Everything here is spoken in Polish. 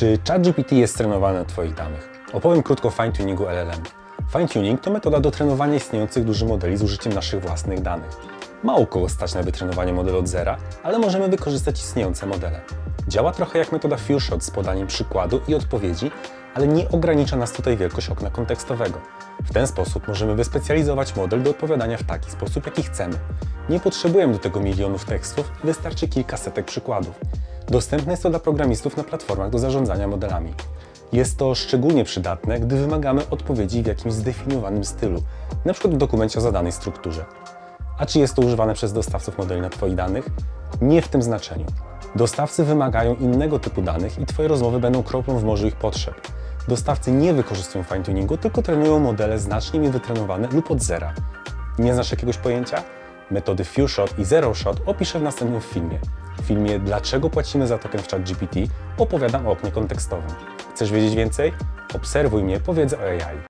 Czy ChatGPT jest trenowany na Twoich danych? Opowiem krótko o fine-tuningu LLM. Fine-tuning to metoda do trenowania istniejących dużych modeli z użyciem naszych własnych danych. Mało kogo stać na wytrenowanie modelu od zera, ale możemy wykorzystać istniejące modele. Działa trochę jak metoda few-shot z podaniem przykładu i odpowiedzi, ale nie ogranicza nas tutaj wielkość okna kontekstowego. W ten sposób możemy wyspecjalizować model do odpowiadania w taki sposób, jaki chcemy. Nie potrzebujemy do tego milionów tekstów, wystarczy kilka setek przykładów. Dostępne jest to dla programistów na platformach do zarządzania modelami. Jest to szczególnie przydatne, gdy wymagamy odpowiedzi w jakimś zdefiniowanym stylu, np. w dokumencie o zadanej strukturze. A czy jest to używane przez dostawców modeli na Twoich danych? Nie w tym znaczeniu. Dostawcy wymagają innego typu danych i Twoje rozmowy będą kroplą w morzu ich potrzeb. Dostawcy nie wykorzystują fine-tuningu, tylko trenują modele znacznie mniej wytrenowane lub od zera. Nie znasz jakiegoś pojęcia? Metody few shot i zero shot opiszę w następnym filmie. W filmie Dlaczego płacimy za token w ChatGPT opowiadam o oknie kontekstowym. Chcesz wiedzieć więcej? Obserwuj mnie, powiedzę o AI.